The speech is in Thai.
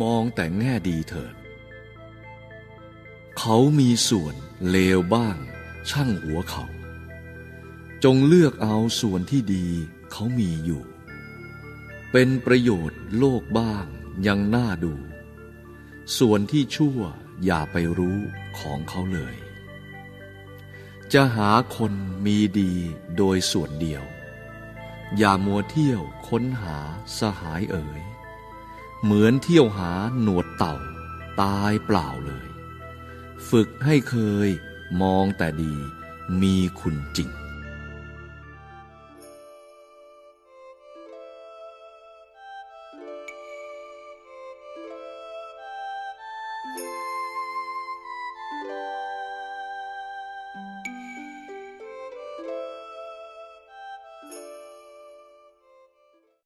มองแต่แง่ดีเถิด เขามีส่วนเลวบ้าง ช่างหัวเขา จงเลือกเอาส่วนที่ดีเขามีอยู่ เป็นประโยชน์โลกบ้างยังน่าดู ส่วนที่ชั่วอย่าไปรู้ของเขาเลย จะหาคนมีดีโดยส่วนเดียว อย่ามัวเที่ยวค้นหาสหายเอ๋ย เหมือนเที่ยวหาหนวดเต่า ตายเปล่าเลย ฝึกให้เคยมองแต่ดีมีคุณจริง